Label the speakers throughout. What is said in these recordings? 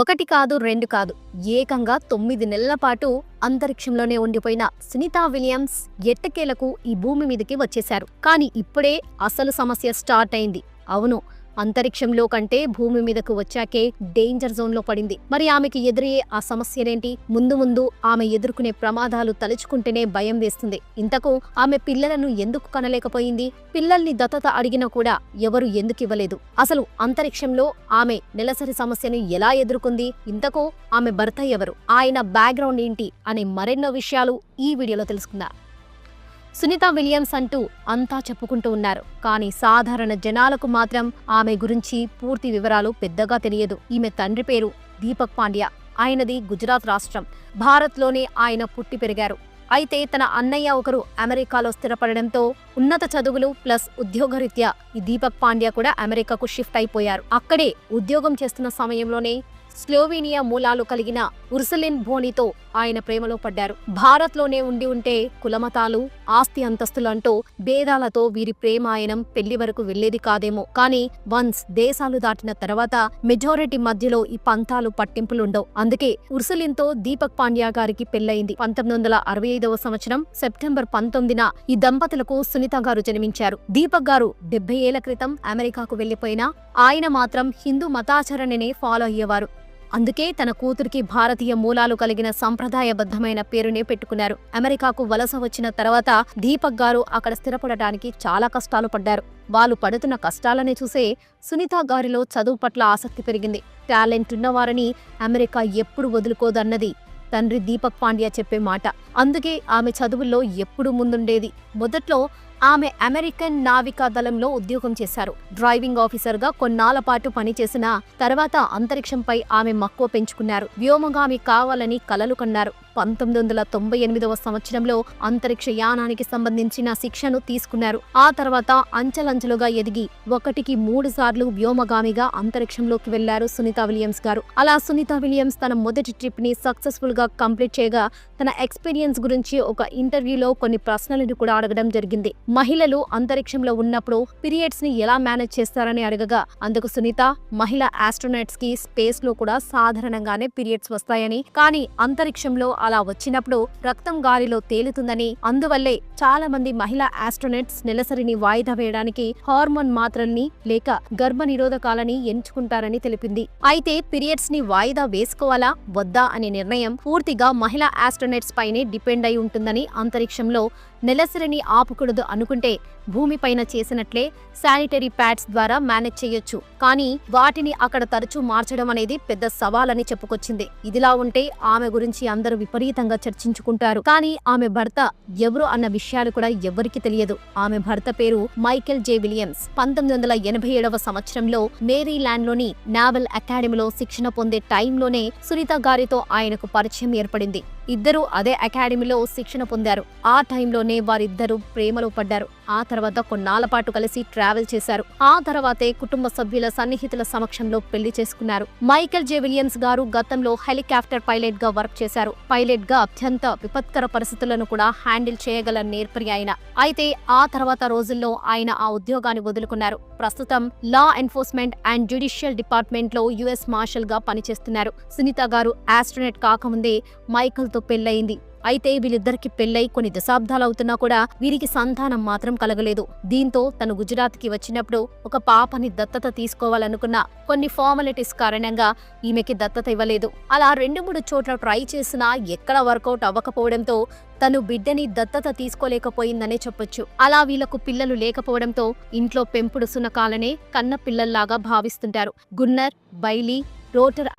Speaker 1: ఒకటి కాదు రెండు కాదు. ఏకంగా తొమ్మిది నెలల పాటు అంతరిక్షంలోనే ఉండిపోయిన సునీతా విలియమ్స్ ఎట్టకేలకు ఈ భూమి మీదకి వచ్చేశారు. కానీ ఇప్పుడే అసలు సమస్య స్టార్ట్ అయింది. అవును అంతరిక్షంలో కంటే భూమి మీదకు వచ్చాకే డేంజర్ జోన్లో పడింది. మరి ఆమెకి ఎదురయ్యే ఆ సమస్యలేంటి? ముందు ముందు ఆమె ఎదుర్కొనే ప్రమాదాలు తలుచుకుంటేనే భయం వేస్తుంది. ఇంతకు ఆమె పిల్లలను ఎందుకు కనలేకపోయింది? పిల్లల్ని దత్తత అడిగినా కూడా ఎవరు ఎందుకు ఇవ్వలేదు? అసలు అంతరిక్షంలో ఆమె నెలసరి సమస్యను ఎలా ఎదుర్కొంది? ఇంతకు ఆమె భర్త ఎవరు? ఆయన బ్యాక్గ్రౌండ్ ఏంటి? అనే మరెన్నో విషయాలు ఈ వీడియోలో తెలుసుకుందాం. సునీత విలియమ్స్ అంటూ అంతా చెప్పుకుంటూ ఉన్నారు. కానీ సాధారణ జనాలకు మాత్రం ఆమె గురించి పూర్తి వివరాలు పెద్దగా తెలియదు. ఈమె తండ్రి పేరు దీపక్ పాండ్యా. ఆయనది గుజరాత్ రాష్ట్రం. భారత్లోనే ఆయన పుట్టి పెరిగారు. అయితే తన అన్నయ్య ఒకరు అమెరికాలో స్థిరపడడంతో ఉన్నత చదువులు ప్లస్ ఉద్యోగరీత్యా ఈ దీపక్ పాండ్యా కూడా అమెరికాకు షిఫ్ట్ అయిపోయారు. అక్కడే ఉద్యోగం చేస్తున్న సమయంలోనే స్లోవేనియా మూలాలు కలిగిన ఉర్సలిన్ భోనితో ఆయన ప్రేమలో పడ్డారు. భారత్లోనే ఉండి ఉంటే కులమతాలు ఆస్తి అంతస్తులు అంటూ భేదాలతో వీరి ప్రేమాయనం పెళ్ళి వరకు వెళ్ళేది కాదేమో. కానీ వన్స్ దేశాలు దాటిన తర్వాత మెజారిటీ మధ్యలో ఈ పంతాలు పట్టింపులుండవు. అందుకే ఉర్సలిన్తో దీపక్ పాండ్యా గారికి పెళ్ళయింది పంతొమ్మిది వందల అరవై ఐదవ సంవత్సరం సెప్టెంబర్ పంతొమ్మిదిన ఈ దంపతులకు సునీత గారు జన్మించారు. దీపక్ గారు డెబ్బై ఏళ్ళ క్రితం అమెరికాకు వెళ్ళిపోయినా ఆయన మాత్రం హిందూ మతాచరణనే ఫాలో అయ్యేవారు. అందుకే తన కూతురికి భారతీయ మూలాలు కలిగిన సంప్రదాయబద్ధమైన పేరునే పెట్టుకున్నారు. అమెరికాకు వలస వచ్చిన తర్వాత దీపక్ గారు అక్కడ స్థిరపడటానికి చాలా కష్టాలు పడ్డారు. వాళ్ళు పడుతున్న కష్టాలని చూసే సునీత గారిలో చదువు పట్ల ఆసక్తి పెరిగింది. టాలెంట్ ఉన్నవారని అమెరికా ఎప్పుడు వదులుకోదన్నది తండ్రి దీపక్ పాండ్యా చెప్పే మాట. అందుకే ఆమె చదువుల్లో ఎప్పుడు ముందుండేది. మొదట్లో ఆమె అమెరికన్ నావికా దళంలో ఉద్యోగం చేశారు. డ్రైవింగ్ ఆఫీసర్గా కొన్నాళ్ళ పాటు పనిచేసిన తర్వాత అంతరిక్షంపై ఆమె మక్కువ పెంచుకున్నారు. వ్యోమగామి కావాలని కలలు కన్నారు. పంతొమ్మిది వందల తొంభై ఎనిమిదవ సంవత్సరంలో అంతరిక్ష యానానికి సంబంధించిన శిక్షను తీసుకున్నారు. ఆ తర్వాత అంచెలంచెలుగా ఎదిగి ఒకటికి మూడు సార్లు వ్యోమగామిగా అంతరిక్షంలోకి వెళ్ళారు సునీత విలియమ్స్ గారు. అలా సునీత విలియమ్స్ తన మొదటి ట్రిప్ని సక్సెస్ఫుల్గా కంప్లీట్ చేయగా తన ఎక్స్పీరియన్స్ గురించి ఒక ఇంటర్వ్యూలో కొన్ని ప్రశ్నలను కూడా అడగడం జరిగింది. మహిళలు అంతరిక్షంలో ఉన్నప్పుడు పీరియడ్స్ని ఎలా మేనేజ్ చేస్తారని అడగగా అందుకు సునీత మహిళ ఆస్ట్రోనట్స్కి స్పేస్లో కూడా సాధారణంగానే పీరియడ్స్ వస్తాయని కానీ అంతరిక్షంలో అలా వచ్చినప్పుడు రక్తం గాలిలో తేలుతుందని అందువల్లే చాలా మంది మహిళా ఆస్ట్రోనెట్స్ నెలసరిని వాయిదా వేయడానికి హార్మోన్ మాత్రల్ని లేక గర్భ నిరోధకాలని ఎంచుకుంటారని తెలిపింది. అయితే పీరియడ్స్ని వాయిదా వేసుకోవాలా వద్దా అనే నిర్ణయం పూర్తిగా మహిళా ఆస్ట్రోనెట్స్ పైనే డిపెండ్ అయి ఉంటుందని అంతరిక్షంలో నెలసరిని ఆపకూడదు అనుకుంటే భూమిపైన చేసినట్లే శానిటరీ ప్యాడ్స్ ద్వారా మేనేజ్ చేయొచ్చు. కానీ వాటిని అక్కడ తరచూ మార్చడం అనేది పెద్ద సవాలని చెప్పుకొచ్చింది. ఇదిలా ఉంటే ఆమె గురించి అందరూ విపరీతంగా చర్చించుకుంటారు. కానీ ఆమె భర్త ఎవరు అన్న విషయాలు కూడా ఎవరికి తెలియదు. ఆమె భర్త పేరు మైకెల్ జే విలియమ్స్. పంతొమ్మిది వందల ఎనభై ఏడవ సంవత్సరంలో మేరీల్యాండ్లోని నావల్ అకాడమీలో శిక్షణ పొందే టైంలోనే సునీత గారితో ఆయనకు పరిచయం ఏర్పడింది. ఇద్దరూ అదే అకాడమీలో శిక్షణ పొందారు. ఆ టైంలోనే వారిద్దరూ ప్రేమలో పడ్డారు. ఆ తర్వాత కొన్నాళ్ళ పాటు కలిసి ట్రావెల్ చేశారు. ఆ తర్వాతే కుటుంబ సభ్యుల సన్నిహితుల సమక్షంలో పెళ్ళి చేసుకున్నారు. మైకెల్ జే విలియమ్స్ గారు గతంలో హెలికాప్టర్ పైలట్గా వర్క్ చేశారు. పైలట్గా అత్యంత విపత్కర పరిస్థితులను కూడా హ్యాండిల్ చేయగల నేర్పరి ఆయన. అయితే ఆ తర్వాత రోజుల్లో ఆయన ఆ ఉద్యోగాన్ని వదులుకున్నారు. ప్రస్తుతం లా ఎన్ఫోర్స్మెంట్ అండ్ జ్యుడిషియల్ డిపార్ట్మెంట్లో యుఎస్ మార్షల్గా పనిచేస్తున్నారు. సునీత గారు ఆస్ట్రోనెట్ కాకముందే మైకల్తో పెళ్ళయింది అయితే వీళ్ళిద్దరికి పెళ్ళై కొన్ని దశాబ్దాలు అవుతున్నా కూడా వీరికి సంతానం మాత్రం కలగలేదు. దీంతో తను గుజరాత్కి వచ్చినప్పుడు ఒక పాపని దత్తత తీసుకోవాలనుకున్న కొన్ని ఫార్మాలిటీస్ కారణంగా ఈమెకి దత్తత ఇవ్వలేదు. అలా రెండు మూడు చోట్ల ట్రై చేసినా ఎక్కడ వర్కౌట్ అవ్వకపోవడంతో తను బిడ్డని దత్తత తీసుకోలేకపోయిందనే చెప్పొచ్చు. అలా వీళ్ళకు పిల్లలు లేకపోవడంతో ఇంట్లో పెంపుడు సునకాలనే కన్న పిల్లల్లాగా భావిస్తుంటారు. గున్నర్ బైలీ రోటర్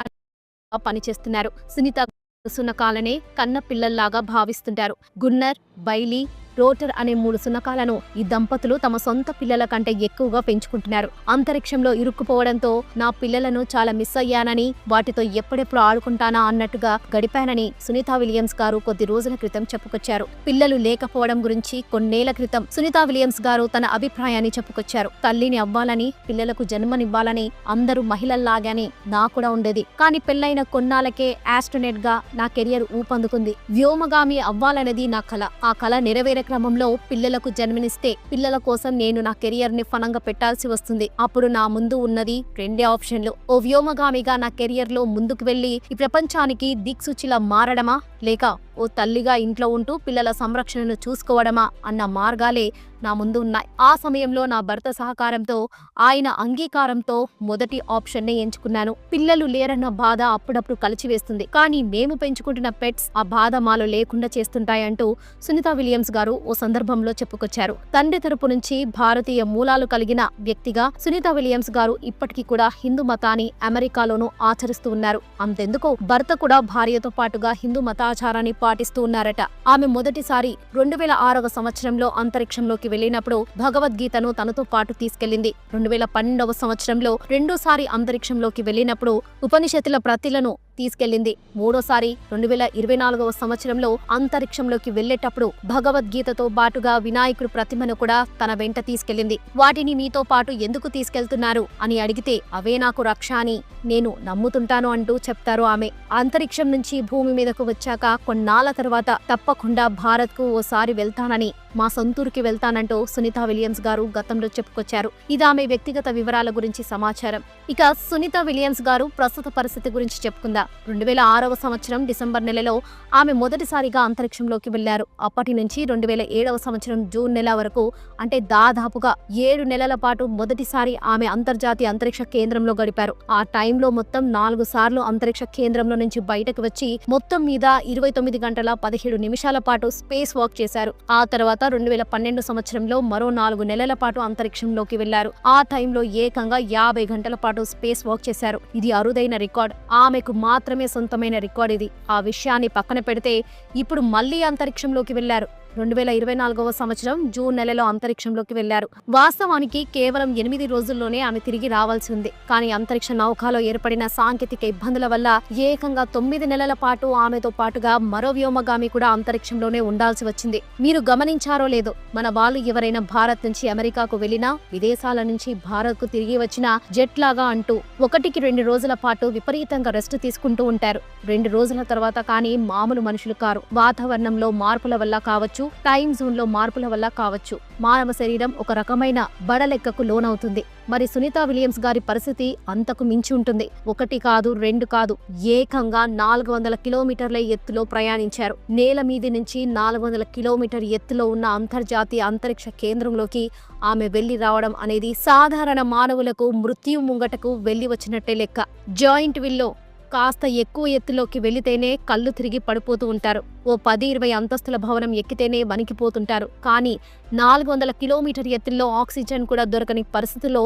Speaker 1: పనిచేస్తున్నారు. సునీత సునకాలనే కన్న పిల్లల్లాగా భావిస్తుంటారు. గున్నర్ బైలీ రోటర్ అనే మూడు సునకాలను ఈ దంపతులు తమ సొంత పిల్లల కంటే ఎక్కువగా పెంచుకుంటున్నారు. అంతరిక్షంలో ఇరుక్కుపోవడంతో నా పిల్లలను చాలా మిస్ అయ్యానని వాటితో ఎప్పుడెప్పుడు ఆడుకుంటానా అన్నట్టుగా గడిపానని సునీత విలియమ్స్ గారు కొద్ది రోజుల క్రితం చెప్పుకొచ్చారు. పిల్లలు లేకపోవడం గురించి కొన్నేళ్ళ క్రితం సునీత విలియమ్స్ గారు తన అభిప్రాయాన్ని చెప్పుకొచ్చారు. తల్లిని అవ్వాలని పిల్లలకు జన్మనివ్వాలని అందరూ మహిళల్లాగానే నా కూడా ఉండేది. కానీ పెళ్ళైన కొన్నాళ్ళకే ఆస్ట్రోనేట్గా నా కెరియర్ ఊపందుకుంది. వ్యోమగామి అవ్వాలనేది నా కళ ఆ కళ నెరవేరే క్రమంలో పిల్లలకు జన్మనిస్తే పిల్లల కోసం నేను నా కెరియర్ని ఫలంగా పెట్టాల్సి వస్తుంది. అప్పుడు నా ముందు ఉన్నది రెండే ఆప్షన్లు. ఓ వ్యోమగామిగా నా కెరియర్లో ముందుకు వెళ్ళి ఈ ప్రపంచానికి దిక్సూచిలా మారడమా? లేక ఓ తల్లిగా ఇంట్లో ఉంటూ పిల్లల సంరక్షణను చూసుకోవడమా అన్న మార్గాలే నా ముందు ఉన్నాయి. ఆ సమయంలో నా భర్త సహకారంతో ఆయన అంగీకారంతో మొదటి ఆప్షన్నే ఎంచుకున్నాను. పిల్లలు లేరన్న బాధ అప్పుడప్పుడు కలిచివేస్తుంది. కానీ మేము పెంచుకుంటున్న పెట్స్ ఆ బాధ మాలో లేకుండా చేస్తుంటాయంటూ సునీత విలియమ్స్ గారు ఓ సందర్భంలో చెప్పుకొచ్చారు. తండ్రి తరపు నుంచి భారతీయ మూలాలు కలిగిన వ్యక్తిగా సునీత విలియమ్స్ గారు ఇప్పటికీ కూడా హిందూ మతాన్ని అమెరికాలోనూ ఆచరిస్తూ ఉన్నారు. అంతెందుకు భర్త కూడా భార్యతో పాటుగా హిందూ మతాచారాన్ని పాటిస్తూ ఉన్నారట ఆమె మొదటిసారి రెండు వేల ఆరవ సంవత్సరంలో అంతరిక్షంలోకి వెళ్ళినప్పుడు భగవద్గీతను తనతో పాటు తీసుకెళ్ళింది రెండు వేల పన్నెండవ సంవత్సరంలో రెండోసారి అంతరిక్షంలోకి వెళ్ళినప్పుడు ఉపనిషత్తుల ప్రతిలను తీసుకెళ్ళింది మూడోసారి రెండు వేల ఇరవై నాలుగవ సంవత్సరంలో అంతరిక్షంలోకి వెళ్ళేటప్పుడు భగవద్గీతతో పాటుగా వినాయకుడు ప్రతిమను కూడా తన వెంట తీసుకెళ్ళింది వాటిని మీతో పాటు ఎందుకు తీసుకెళ్తున్నారు? అని అడిగితే అవే నాకు రక్ష అని. నేను నమ్ముతుంటాను అంటూ చెప్తారు ఆమె. అంతరిక్షం నుంచి భూమి మీదకు వచ్చాక కొన్నాళ్ళ తర్వాత తప్పకుండా భారత్కు ఓసారి వెళ్తానని మా సొంతూరుకి వెళ్తానంటూ సునీత విలియమ్స్ గారు గతంలో చెప్పుకొచ్చారు. ఇది ఆమె వ్యక్తిగత వివరాల గురించి సమాచారం. ఇక సునీత విలియమ్స్ గారు ప్రస్తుత పరిస్థితి గురించి చెప్పుకుందా. రెండు వేల ఆరవ సంవత్సరం డిసెంబర్ నెలలో ఆమె మొదటిసారిగా అంతరిక్షంలోకి వెళ్ళారు అప్పటి నుంచి రెండు వేల ఏడవ సంవత్సరం జూన్ నెల వరకు అంటే దాదాపుగా ఏడు నెలల పాటు మొదటిసారి ఆమె అంతర్జాతీయ అంతరిక్ష కేంద్రంలో గడిపారు. ఆ టైంలో మొత్తం నాలుగు సార్లు అంతరిక్ష కేంద్రంలో నుంచి బయటకు వచ్చి మొత్తం మీద ఇరవై తొమ్మిది గంటల పదిహేడు నిమిషాల పాటు స్పేస్ వాక్ చేశారు. ఆ తర్వాత రెండు వేల పన్నెండు సంవత్సరంలో మరో నాలుగు నెలల పాటు అంతరిక్షంలోకి వెళ్ళారు. ఆ టైంలో ఏకంగా యాభై గంటల పాటు స్పేస్ వాక్ చేశారు. ఇది అరుదైన రికార్డ్. ఆమెకు మాత్రమే సొంతమైన రికార్డ్ ఇది. ఆ విషయాన్ని పక్కన పెడితే ఇప్పుడు మళ్ళీ అంతరిక్షంలోకి వెళ్ళారు. రెండు వేల ఇరవై నాలుగవ సంవత్సరం జూన్ నెలలో అంతరిక్షంలోకి వెళ్ళారు. వాస్తవానికి కేవలం ఎనిమిది రోజుల్లోనే ఆమె తిరిగి రావాల్సి ఉంది. కానీ అంతరిక్ష నౌకలో ఏర్పడిన సాంకేతిక ఇబ్బందుల వల్ల ఏకంగా తొమ్మిది నెలల పాటు ఆమెతో పాటుగా మరో వ్యోమగామి కూడా అంతరిక్షంలోనే ఉండాల్సి వచ్చింది. మీరు గమనించారో లేదో మన వాళ్ళు ఎవరైనా భారత్ నుంచి అమెరికాకు వెళ్ళినా విదేశాల నుంచి భారత్కు తిరిగి వచ్చిన జెట్ లాగా అంటూ ఒకటికి రెండు రోజుల పాటు విపరీతంగా రెస్ట్ తీసుకుంటూ ఉంటారు. రెండు రోజుల తర్వాత కానీ మామూలు మనుషులు కారు. వాతావరణంలో మార్పుల వల్ల కావచ్చు టైం జోన్లో మార్పుల వల్ల కావచ్చు. మానవ శరీరం ఒక రకమైన బడలెక్కకు లోనవుతుంది. మరి సునీత విలియమ్స్ గారి పరిస్థితి అంతకు మించి ఉంటుంది. ఒకటి కాదు రెండు కాదు ఏకంగా నాలుగు వందల కిలోమీటర్ల ఎత్తులో ప్రయాణించారు. నేల మీది నుంచి నాలుగు వందల కిలోమీటర్ ఎత్తులో ఉన్న అంతర్జాతీయ అంతరిక్ష కేంద్రంలోకి ఆమె వెళ్ళి రావడం అనేది సాధారణ మానవులకు మృత్యు ముంగటకు వెళ్ళి వచ్చినట్టే లెక్క. జాయింట్ విల్లో కాస్త ఎక్కువ ఎత్తులోకి వెళితేనే కళ్ళు తిరిగి పడిపోతూ ఉంటారు. ఓ పది ఇరవై అంతస్తుల భవనం ఎక్కితేనే వణికిపోతుంటారు. కానీ నాలుగు వందల కిలోమీటర్ ఎత్తుల్లో ఆక్సిజన్ కూడా దొరకని పరిస్థితుల్లో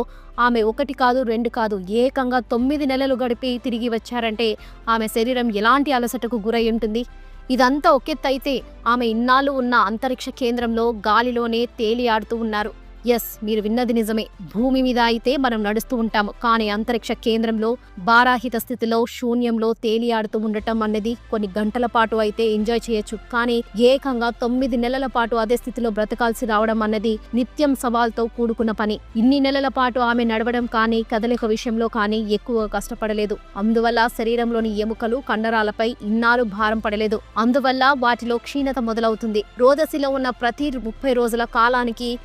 Speaker 1: ఆమె ఒకటి కాదు రెండు కాదు ఏకంగా తొమ్మిది నెలలు గడిపి తిరిగి వచ్చారంటే ఆమె శరీరం ఎలాంటి అలసటకు గురై ఉంటుంది? ఇదంతా ఒకెత్తైతే ఆమె ఇన్నాళ్ళు ఉన్న అంతరిక్ష కేంద్రంలో గాలిలోనే తేలియాడుతూ ఉన్నారు. ఎస్ మీరు విన్నది నిజమే. భూమి మీద అయితే మనం నడుస్తూ ఉంటాము. కానీ అంతరిక్ష కేంద్రంలో బారాహిత స్థితిలో శూన్యంలో తేలియాడుతూ ఉండటం అన్నది కొన్ని గంటల పాటు అయితే ఎంజాయ్ చేయొచ్చు. కానీ ఏకంగా తొమ్మిది నెలల పాటు అదే స్థితిలో బ్రతకాల్సి రావడం అన్నది నిత్యం సవాల్తో కూడుకున్న పని. ఇన్ని నెలల పాటు ఆమె నడవడం కానీ కదలిక విషయంలో కానీ ఎక్కువ కష్టపడలేదు. అందువల్ల శరీరంలోని ఎముకలు కండరాలపై ఇన్నాళ్ళు భారం పడలేదు. అందువల్ల వాటిలో క్షీణత మొదలవుతుంది. రోదసిలో ఉన్న ప్రతి ముప్పై రోజుల కాలానికి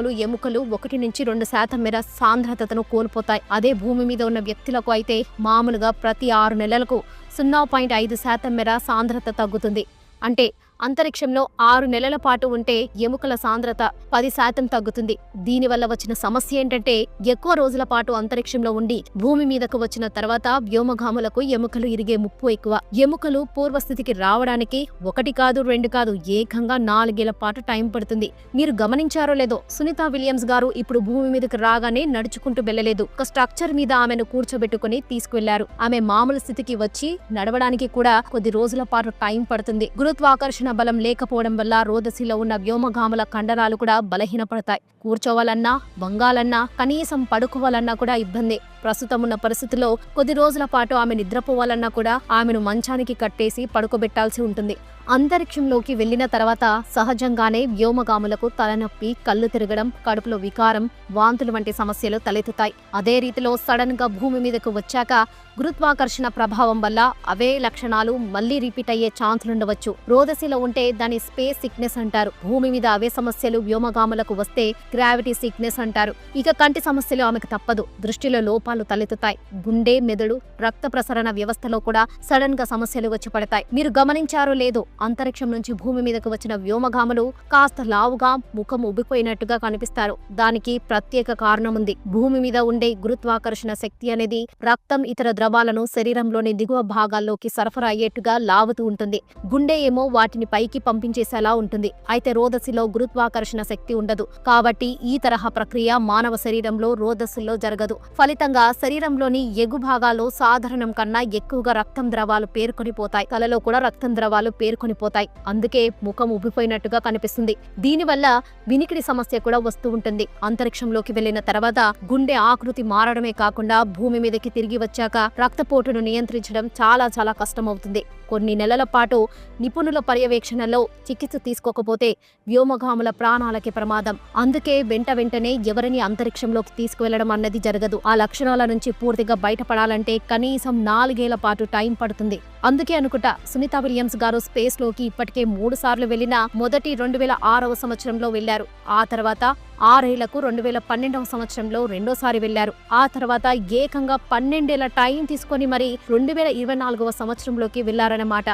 Speaker 1: చర్మములు ఎముకలు ఒకటి నుంచి రెండు శాతం మేర సాంద్రతను కోల్పోతాయి. అదే భూమి మీద ఉన్న వ్యక్తులకు అయితే మామూలుగా ప్రతి ఆరు నెలలకు సున్నా పాయింట్ ఐదు శాతం మేర సాంద్రత తగ్గుతుంది. అంటే అంతరిక్షంలో ఆరు నెలల పాటు ఉంటే ఎముకల సాంద్రత పది శాతం తగ్గుతుంది. దీనివల్ల వచ్చిన సమస్య ఏంటంటే ఎక్కువ రోజుల పాటు అంతరిక్షంలో ఉండి భూమి మీదకు వచ్చిన తర్వాత వ్యోమగాములకు ఎముకలు ఇరిగే ముప్పు ఎక్కువ. ఎముకలు పూర్వస్థితికి రావడానికి ఒకటి కాదు రెండు కాదు ఏకంగా నాలుగేళ్ళ పాటు టైం పడుతుంది. మీరు గమనించారో లేదో సునీత విలియమ్స్ గారు ఇప్పుడు భూమి మీదకి రాగానే నడుచుకుంటూ వెళ్ళలేదు ఒక స్ట్రక్చర్ మీద ఆమెను కూర్చోబెట్టుకుని తీసుకువెళ్ళారు. ఆమె మామూలు స్థితికి వచ్చి నడవడానికి కూడా కొద్ది రోజుల పాటు టైం పడుతుంది. గురుత్వాకర్షణ బలం లేకపోవడం వల్ల రోదసిలో ఉన్న వ్యోమగాముల కండరాలు కూడా బలహీనపడతాయి. కూర్చోవాలన్నా వంగాలన్నా కనీసం పడుకోవాలన్నా కూడా ఇబ్బంది. ప్రస్తుతం ఉన్న పరిస్థితిలో కొద్ది రోజుల పాటు ఆమె నిద్రపోవాలన్నా కూడా ఆమెను మంచానికి కట్టేసి పడుకోబెట్టాల్సి ఉంటుంది. అంతరిక్షంలోకి వెళ్ళిన తర్వాత సహజంగానే వ్యోమగాములకు తలనొప్పి కళ్ళు తిరగడం కడుపులో వికారం వాంతులు వంటి సమస్యలు తలెత్తుతాయి. అదే రీతిలో సడన్గా భూమి మీదకు వచ్చాక గురుత్వాకర్షణ ప్రభావం వల్ల అవే లక్షణాలు మళ్ళీ రిపీట్ అయ్యే ఛాన్సులుండవచ్చు రోదసిలో ఉంటే దాని స్పేస్ సిక్నెస్ అంటారు. భూమి మీద అవే సమస్యలు వ్యోమగాములకు వస్తే గ్రావిటీ సిక్నెస్ అంటారు. ఇక కంటి సమస్యలు ఆమెకు తప్పదు. దృష్టిలో లోపం లోపాలు తలెత్తుతాయి. గుండె మెదడు రక్త ప్రసరణ వ్యవస్థలో కూడా సడన్గా సమస్యలు వచ్చి పడతాయి మీరు గమనించారో లేదో అంతరిక్షం నుంచి భూమి మీదకు వచ్చిన వ్యోమగాములు కాస్త లావుగా ముఖం ఉబ్బిపోయినట్టుగా కనిపిస్తారు. దానికి ప్రత్యేక కారణం ఉంది భూమి మీద ఉండే గురుత్వాకర్షణ శక్తి అనేది రక్తం ఇతర ద్రవాలను శరీరంలోని దిగువ భాగాల్లోకి సరఫరా అయ్యేట్టుగా లావుతూ ఉంటుంది. గుండె ఏమో వాటిని పైకి పంపించేసేలా ఉంటుంది. అయితే రోదసిలో గురుత్వాకర్షణ శక్తి ఉండదు. కాబట్టి ఈ తరహా ప్రక్రియ మానవ శరీరంలో రోదస్సులో జరగదు. ఫలితంగా శరీరంలోని ఎగు భాగాలు సాధారణం కన్నా ఎక్కువగా రక్తం ద్రవాలు పేర్కొని పోతాయి. తలలో కూడా రక్తం ద్రవాలు పేరుకొని పోతాయి. అందుకే ముఖం ఉబ్బిపోయినట్టుగా కనిపిస్తుంది. దీనివల్ల వినికిడి సమస్య కూడా వస్తూ ఉంటుంది. అంతరిక్షంలోకి వెళ్ళిన తర్వాత గుండె ఆకృతి మారడమే కాకుండా భూమి మీదకి తిరిగి వచ్చాక రక్తపోటును నియంత్రించడం చాలా చాలా కష్టమవుతుంది. కొన్ని నెలల పాటు నిపుణుల పర్యవేక్షణలో చికిత్స తీసుకోకపోతే వ్యోమగాముల ప్రాణాలకి ప్రమాదం. అందుకే వెంట వెంటనే ఎవరిని అంతరిక్షంలోకి తీసుకువెళ్ళడం అన్నది జరగదు. ఆ లక్షణాల నుంచి పూర్తిగా బయటపడాలంటే కనీసం నాలుగేళ్ళ పాటు టైం పడుతుంది. అందుకే అనుకుంటా సునీత విలియమ్స్ గారు స్పేస్లోకి ఇప్పటికే మూడు సార్లు వెళ్ళిన మొదటి రెండు వేల ఆరవ సంవత్సరంలో వెళ్ళారు ఆ తర్వాత ఆరేళ్ళకు రెండు వేల పన్నెండవ సంవత్సరంలో రెండోసారి వెళ్ళారు ఆ తర్వాత ఏకంగా పన్నెండేళ్ళ టైం తీసుకొని మరి రెండు వేల ఇరవై నాలుగవ సంవత్సరంలోకి వెళ్ళారన్నమాట